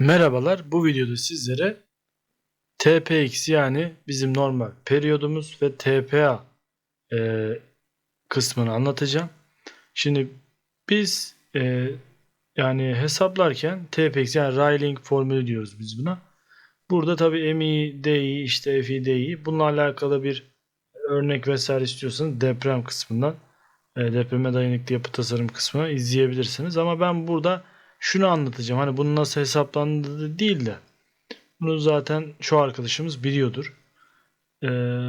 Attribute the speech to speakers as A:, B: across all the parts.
A: Merhabalar. Bu videoda sizlere TPX yani bizim normal periyodumuz ve TPA e, kısmını anlatacağım. Şimdi biz e, yani hesaplarken TPX yani Rayleigh formülü diyoruz biz buna. Burada tabii MI, DI, işte FI, DI bununla alakalı bir örnek vesaire istiyorsanız deprem kısmından e, depreme dayanıklı yapı tasarım kısmını izleyebilirsiniz. Ama ben burada şunu anlatacağım. Hani bunun nasıl hesaplandığı değil de bunu zaten şu arkadaşımız biliyordur. Ee,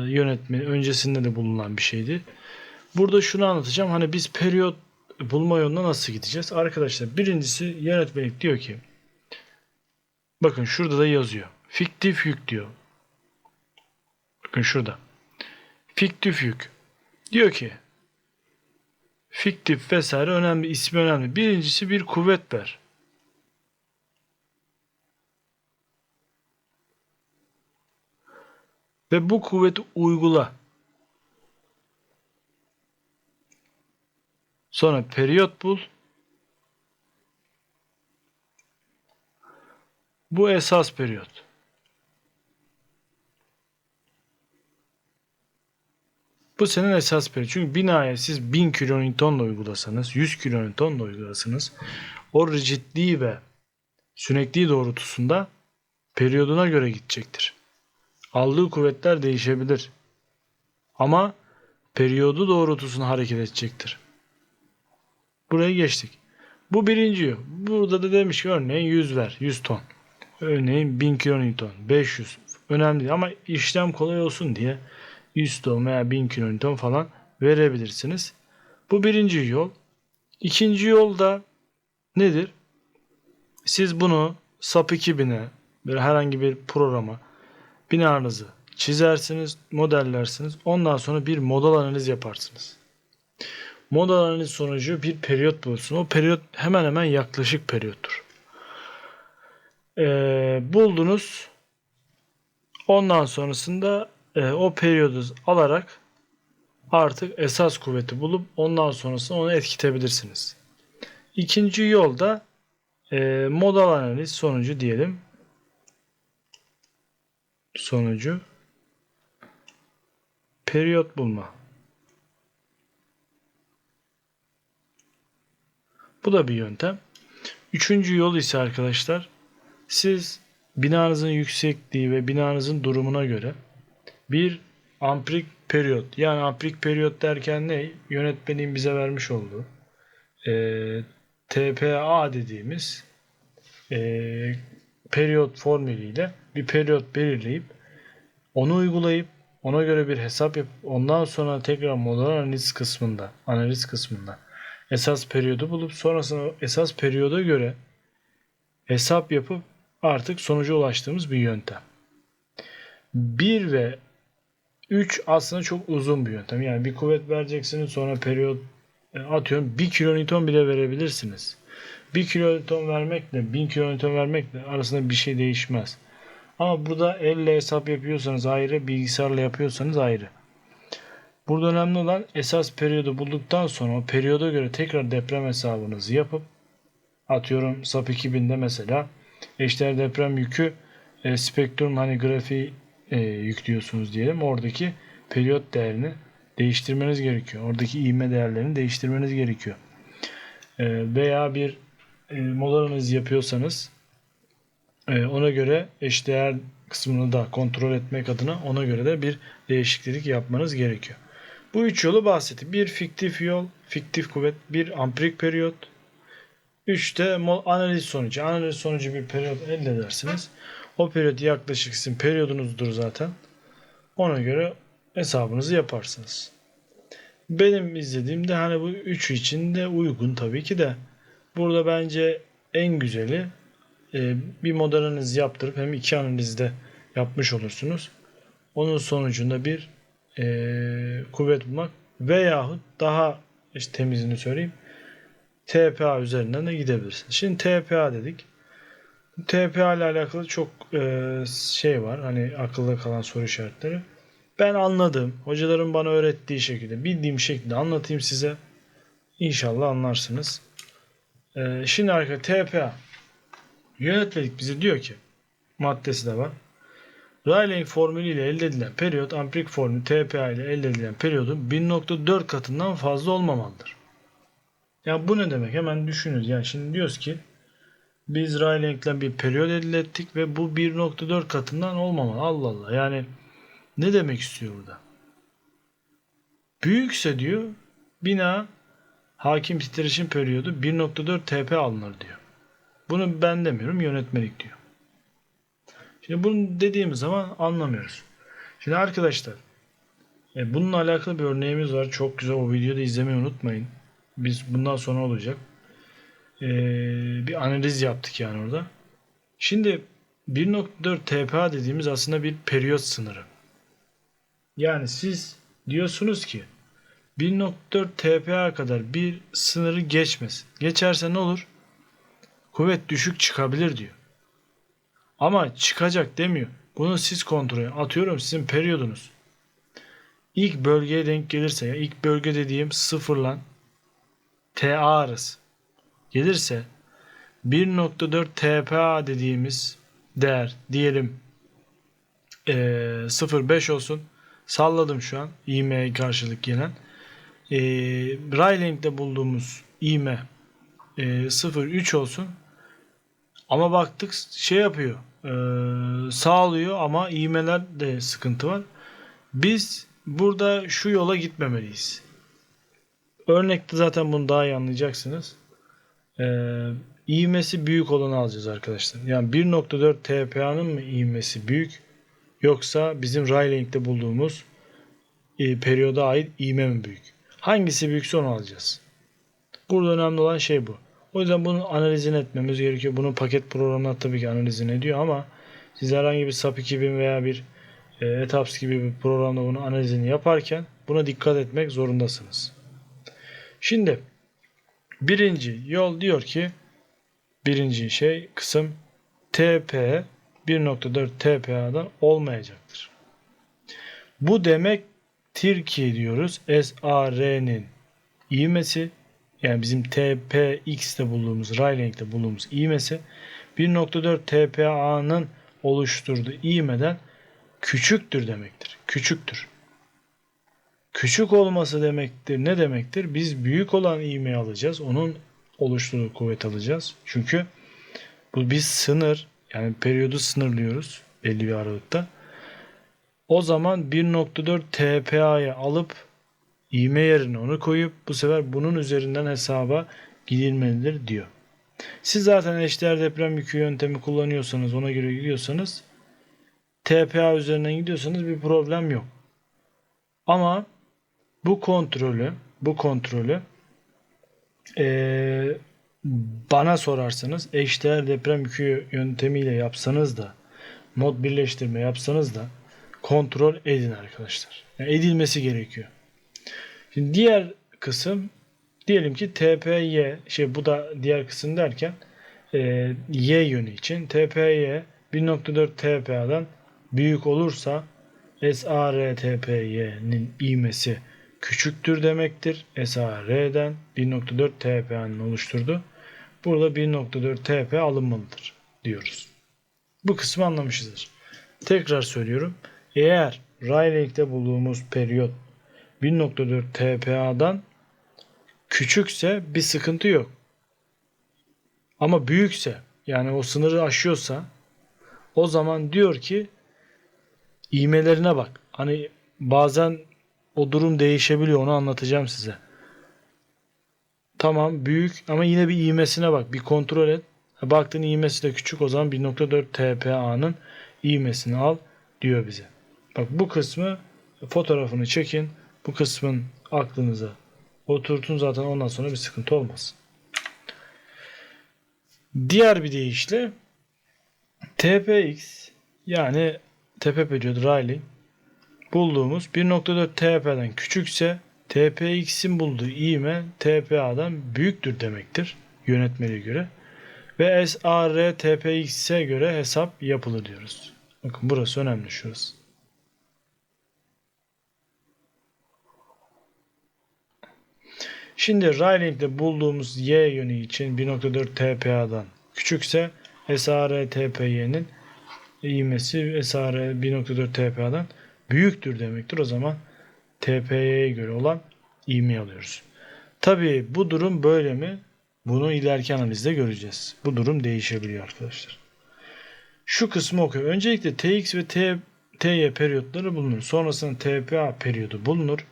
A: yönetmeni öncesinde de bulunan bir şeydi. Burada şunu anlatacağım. Hani biz periyot bulma yoluna nasıl gideceğiz? Arkadaşlar birincisi yönetmelik diyor ki bakın şurada da yazıyor. Fiktif yük diyor. Bakın şurada. Fiktif yük. Diyor ki fiktif vesaire önemli, ismi önemli. Birincisi bir kuvvet ver. Ve bu kuvveti uygula. Sonra periyot bul. Bu esas periyot. Bu senin esas periyot. Çünkü binaya siz 1000 kilonewtonla uygulasanız, 100 kilonewtonla uygulasanız o rigidliği ve sünekliği doğrultusunda periyoduna göre gidecektir. Aldığı kuvvetler değişebilir. Ama periyodu doğrultusunda hareket edecektir. Buraya geçtik. Bu birinci yol. Burada da demiş ki örneğin 100 ver. 100 ton. Örneğin 1000 kilonewton. 500. Önemli değil ama işlem kolay olsun diye 100 ton veya 1000 kilonewton falan verebilirsiniz. Bu birinci yol. İkinci yol da nedir? Siz bunu SAP 2000'e bir herhangi bir programa binanızı çizersiniz, modellersiniz. Ondan sonra bir model analiz yaparsınız. Model analiz sonucu bir periyot bulursun. O periyot hemen hemen yaklaşık periyottur. Ee, buldunuz. Ondan sonrasında e, o periyodu alarak artık esas kuvveti bulup ondan sonrasında onu etkitebilirsiniz. İkinci yolda e, model analiz sonucu diyelim sonucu periyot bulma. Bu da bir yöntem. Üçüncü yol ise arkadaşlar siz binanızın yüksekliği ve binanızın durumuna göre bir amprik periyot yani amprik periyot derken ne? Yönetmenin bize vermiş olduğu e, TPA dediğimiz e, periyot formülüyle bir periyot belirleyip onu uygulayıp ona göre bir hesap yapıp ondan sonra tekrar model analiz kısmında analiz kısmında esas periyodu bulup sonrasında esas periyoda göre hesap yapıp artık sonuca ulaştığımız bir yöntem. 1 ve 3 aslında çok uzun bir yöntem. Yani bir kuvvet vereceksiniz sonra periyot e, atıyorum 1 kilonewton bile verebilirsiniz. 1 kilonewton vermekle 1000 kilonewton vermekle arasında bir şey değişmez. Ama burada elle hesap yapıyorsanız ayrı, bilgisayarla yapıyorsanız ayrı. Burada önemli olan esas periyodu bulduktan sonra o periyoda göre tekrar deprem hesabınızı yapıp atıyorum SAP 2000'de mesela eşdeğer deprem yükü e, spektrum hani grafiği e, yüklüyorsunuz diyelim. Oradaki periyot değerini değiştirmeniz gerekiyor. Oradaki ivme değerlerini değiştirmeniz gerekiyor. E, veya bir e, analizi yapıyorsanız e, ona göre eşdeğer kısmını da kontrol etmek adına ona göre de bir değişiklik yapmanız gerekiyor. Bu üç yolu bahsettim. Bir fiktif yol, fiktif kuvvet, bir ampirik periyot, üç de analiz sonucu. Analiz sonucu bir periyot elde edersiniz. O periyot yaklaşık sizin periyodunuzdur zaten. Ona göre hesabınızı yaparsınız. Benim izlediğimde hani bu üçü için de uygun tabii ki de. Burada bence en güzeli e, bir model yaptırıp hem iki analizde yapmış olursunuz. Onun sonucunda bir e, kuvvet bulmak veyahut daha işte temizini söyleyeyim TPA üzerinden de gidebilirsiniz. Şimdi TPA dedik. TPA ile alakalı çok e, şey var. Hani akılda kalan soru işaretleri. Ben anladım. Hocaların bana öğrettiği şekilde, bildiğim şekilde anlatayım size. İnşallah anlarsınız. E, şimdi arkadaşlar TPA Yönetmelik bize diyor ki maddesi de var. Rayleigh formülü ile elde edilen periyot ampirik formülü TPA ile elde edilen periyodun 1.4 katından fazla olmamalıdır. Ya bu ne demek? Hemen düşünün. Yani şimdi diyoruz ki biz Rayling'den bir periyot elde ettik ve bu 1.4 katından olmamalı. Allah Allah. Yani ne demek istiyor burada? Büyükse diyor bina hakim titreşim periyodu 1.4 TP alınır diyor. Bunu ben demiyorum yönetmelik diyor. Şimdi bunu dediğimiz zaman anlamıyoruz. Şimdi arkadaşlar e, bununla alakalı bir örneğimiz var. Çok güzel o videoda izlemeyi unutmayın. Biz bundan sonra olacak. E, bir analiz yaptık yani orada. Şimdi 1.4 TPA dediğimiz aslında bir periyot sınırı. Yani siz diyorsunuz ki 1.4 TPA kadar bir sınırı geçmesin. Geçerse ne olur? Kuvvet düşük çıkabilir diyor. Ama çıkacak demiyor. Bunu siz kontrol Atıyorum sizin periyodunuz. İlk bölgeye denk gelirse ya ilk bölge dediğim sıfırlan TA arası gelirse 1.4 TPA dediğimiz değer diyelim e, 0.5 olsun. Salladım şu an ivmeye karşılık gelen. E, Rayling'de bulduğumuz ivme e, 0.3 olsun. Ama baktık şey yapıyor. E, sağlıyor ama ivmelerde sıkıntı var. Biz burada şu yola gitmemeliyiz. Örnekte zaten bunu daha iyi anlayacaksınız. E, ivmesi büyük olanı alacağız arkadaşlar. Yani 1.4 TPA'nın mı ivmesi büyük yoksa bizim Rayling'de bulduğumuz e, periyoda ait ivme mi büyük? Hangisi büyükse onu alacağız. Burada önemli olan şey bu. O yüzden bunun analizini etmemiz gerekiyor. Bunun paket programına tabii ki analizini ediyor ama siz herhangi bir SAP 2000 veya bir e, ETAPS gibi bir programda bunun analizini yaparken buna dikkat etmek zorundasınız. Şimdi birinci yol diyor ki birinci şey kısım TP 1.4 TPA'dan olmayacaktır. Bu demektir ki diyoruz SAR'nin ivmesi yani bizim TPX'te bulduğumuz Rayling'de bulduğumuz ivmesi 1.4 TPA'nın oluşturduğu ivmeden küçüktür demektir. Küçüktür. Küçük olması demektir. Ne demektir? Biz büyük olan ivmeyi alacağız. Onun oluşturduğu kuvvet alacağız. Çünkü bu bir sınır. Yani periyodu sınırlıyoruz belli bir aralıkta. O zaman 1.4 TPA'yı alıp ivme yerine onu koyup bu sefer bunun üzerinden hesaba gidilmelidir diyor. Siz zaten eşdeğer deprem yükü yöntemi kullanıyorsanız ona göre gidiyorsanız TPA üzerinden gidiyorsanız bir problem yok. Ama bu kontrolü bu kontrolü ee, bana sorarsanız eşdeğer deprem yükü yöntemiyle yapsanız da mod birleştirme yapsanız da kontrol edin arkadaşlar. Yani edilmesi gerekiyor. Şimdi diğer kısım diyelim ki TPY şey bu da diğer kısım derken e, Y yönü için TPY 1.4 TPA'dan büyük olursa SAR TPY'nin ivmesi küçüktür demektir. SAR'den 1.4 TPA'nın oluşturdu. Burada 1.4 TP alınmalıdır diyoruz. Bu kısmı anlamışızdır. Tekrar söylüyorum. Eğer Rayling'de bulduğumuz periyot 1.4 TPA'dan küçükse bir sıkıntı yok. Ama büyükse yani o sınırı aşıyorsa o zaman diyor ki ivmelerine bak. Hani bazen o durum değişebiliyor onu anlatacağım size. Tamam büyük ama yine bir ivmesine bak. Bir kontrol et. Baktın ivmesi de küçük o zaman 1.4 TPA'nın ivmesini al diyor bize. Bak bu kısmı fotoğrafını çekin. Bu kısmın aklınıza oturtun zaten ondan sonra bir sıkıntı olmaz. Diğer bir deyişle TPX yani tepe periyodu Rayleigh bulduğumuz 1.4 TP'den küçükse TPX'in bulduğu ivme TPA'dan büyüktür demektir yönetmeliğe göre. Ve SAR TPX'e göre hesap yapılır diyoruz. Bakın burası önemli şurası. Şimdi Rayling'de bulduğumuz y yönü için 1.4 TPA'dan küçükse SARTPY'nin ivmesi SAR 1.4 TPA'dan büyüktür demektir. O zaman TPY'ye göre olan ivmeyi alıyoruz. Tabii bu durum böyle mi? Bunu ileriki analizde göreceğiz. Bu durum değişebiliyor arkadaşlar. Şu kısmı okuyor. Öncelikle TX ve T, TY periyotları bulunur. Sonrasında TPA periyodu bulunur.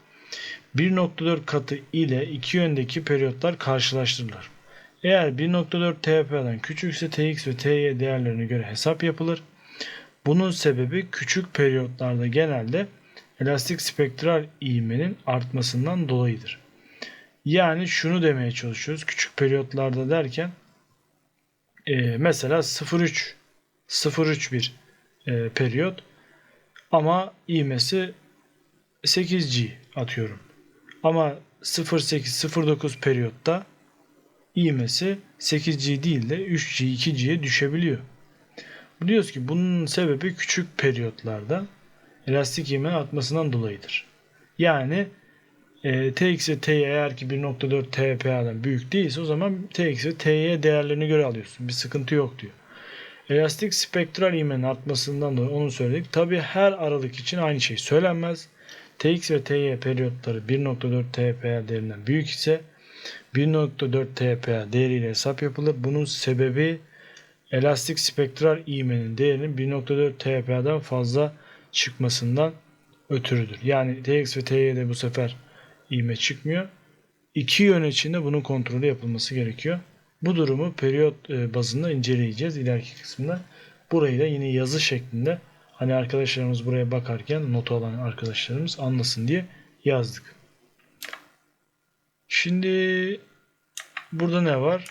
A: 1.4 katı ile iki yöndeki periyotlar karşılaştırılır. Eğer 1.4 TPA'dan küçükse TX ve TY değerlerine göre hesap yapılır. Bunun sebebi küçük periyotlarda genelde elastik spektral ivmenin artmasından dolayıdır. Yani şunu demeye çalışıyoruz. Küçük periyotlarda derken e, mesela 0.3 0.3 bir e, periyot ama ivmesi 8G atıyorum. Ama 0.8-0.9 periyotta ivmesi 8G değil de 3G 2G'ye düşebiliyor. Biliyoruz ki bunun sebebi küçük periyotlarda elastik ivmenin artmasından dolayıdır. Yani e, TX ve TY eğer ki 1.4 TPA'dan büyük değilse o zaman TX ve TY değerlerine göre alıyorsun. Bir sıkıntı yok diyor. Elastik spektral ivmenin artmasından dolayı onu söyledik. Tabi her aralık için aynı şey söylenmez. TX ve TY periyotları 1.4 TPA değerinden büyük ise 1.4 TPA değeriyle hesap yapılır. Bunun sebebi elastik spektral ivmenin değerinin 1.4 TPA'dan fazla çıkmasından ötürüdür. Yani TX ve TY'de bu sefer ivme çıkmıyor. İki yön içinde bunun kontrolü yapılması gerekiyor. Bu durumu periyot e, bazında inceleyeceğiz ileriki kısımda. Burayı da yine yazı şeklinde hani arkadaşlarımız buraya bakarken not alan arkadaşlarımız anlasın diye yazdık. Şimdi burada ne var?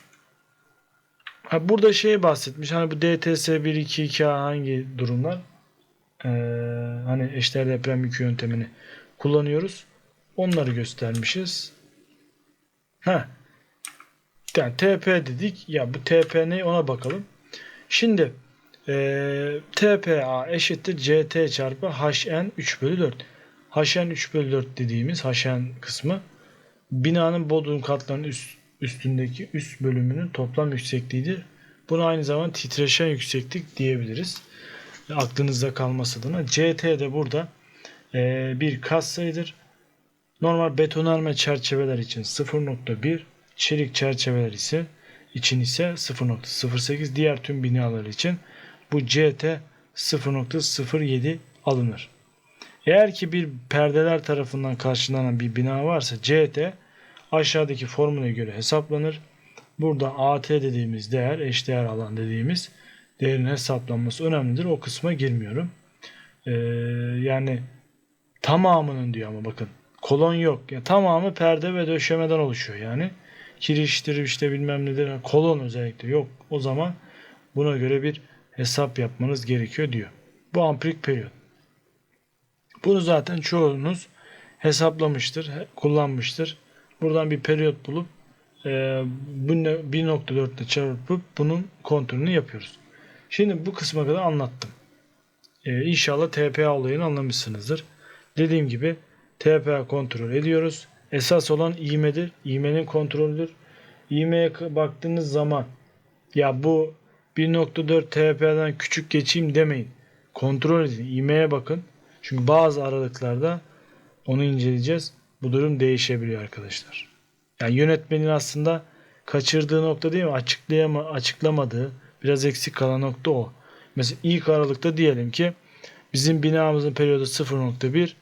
A: Ha, burada şey bahsetmiş. Hani bu DTS 1 2 2 hangi durumlar? Ee, hani eşdeğer deprem yükü yöntemini kullanıyoruz. Onları göstermişiz. Ha. Yani TP dedik. Ya bu TP ne ona bakalım. Şimdi e, TPA eşittir CT çarpı HN 3 bölü 4. HN 3 bölü 4 dediğimiz HN kısmı binanın bodrum katlarının üst, üstündeki üst bölümünün toplam yüksekliğidir. Buna aynı zamanda titreşen yükseklik diyebiliriz. Aklınızda kalması adına. CT de burada e, bir katsayıdır. Normal betonarme çerçeveler için 0.1, çelik çerçeveler ise için ise 0.08, diğer tüm binalar için bu CT 0.07 alınır. Eğer ki bir perdeler tarafından karşılanan bir bina varsa CT aşağıdaki formüle göre hesaplanır. Burada AT dediğimiz değer, eşdeğer alan dediğimiz değerin hesaplanması önemlidir. O kısma girmiyorum. Ee, yani tamamının diyor ama bakın kolon yok. Yani tamamı perde ve döşemeden oluşuyor yani. Kiriştir işte bilmem nedir. Kolon özellikle yok. O zaman buna göre bir hesap yapmanız gerekiyor diyor. Bu ampirik periyot. Bunu zaten çoğunuz hesaplamıştır, kullanmıştır. Buradan bir periyot bulup e, 1.4 ile çarpıp bunun kontrolünü yapıyoruz. Şimdi bu kısma kadar anlattım. E, inşallah TPA olayını anlamışsınızdır. Dediğim gibi TPA kontrol ediyoruz. Esas olan ivmedir. İvmenin kontrolüdür. İvmeye baktığınız zaman ya bu 1.4 TPA'dan küçük geçeyim demeyin. Kontrol edin. İvmeye bakın. Çünkü bazı aralıklarda onu inceleyeceğiz. Bu durum değişebiliyor arkadaşlar. Yani yönetmenin aslında kaçırdığı nokta değil mi? Açıklayama, açıklamadığı biraz eksik kalan nokta o. Mesela ilk aralıkta diyelim ki bizim binamızın periyodu 0.1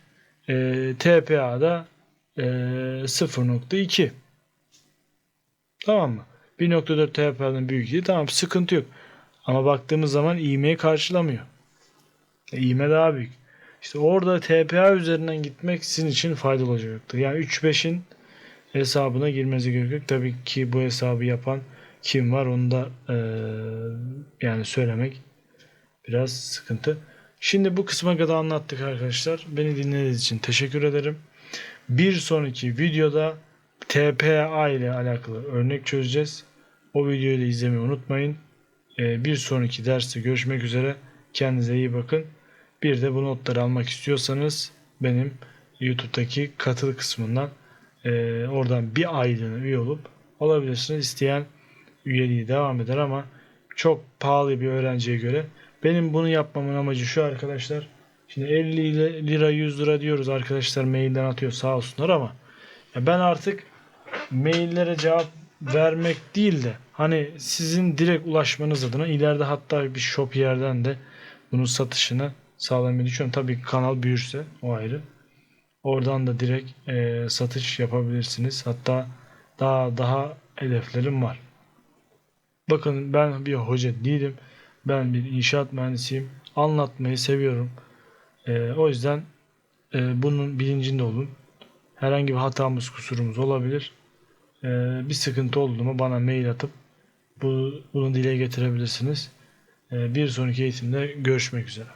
A: e, TPA'da e, 0.2 tamam mı? 1.4 TPA'nın büyüklüğü tamam sıkıntı yok. Ama baktığımız zaman ivmeyi karşılamıyor. E, ivme daha büyük. İşte orada TPA üzerinden gitmek sizin için faydalı olacaktır. Yani 3-5'in hesabına girmesi gerekiyor. Tabii ki bu hesabı yapan kim var onu da e, yani söylemek biraz sıkıntı. Şimdi bu kısma kadar anlattık arkadaşlar. Beni dinlediğiniz için teşekkür ederim. Bir sonraki videoda TPA ile alakalı örnek çözeceğiz. O videoyu da izlemeyi unutmayın. E, bir sonraki derste görüşmek üzere. Kendinize iyi bakın. Bir de bu notları almak istiyorsanız benim YouTube'daki katıl kısmından e, oradan bir aylığına üye olup alabilirsiniz. İsteyen üyeliği devam eder ama çok pahalı bir öğrenciye göre. Benim bunu yapmamın amacı şu arkadaşlar. Şimdi 50 lira 100 lira diyoruz arkadaşlar mailden atıyor sağ olsunlar ama ya ben artık maillere cevap vermek değil de hani sizin direkt ulaşmanız adına ileride hatta bir shop yerden de bunun satışını sağlamayı düşünüyorum. Tabii kanal büyürse o ayrı. Oradan da direkt e, satış yapabilirsiniz. Hatta daha daha hedeflerim var. Bakın ben bir hoca değilim. Ben bir inşaat mühendisiyim. Anlatmayı seviyorum. E, o yüzden e, bunun bilincinde olun. Herhangi bir hatamız, kusurumuz olabilir. E, bir sıkıntı oldu mu bana mail atıp bu, bunu dile getirebilirsiniz. E, bir sonraki eğitimde görüşmek üzere.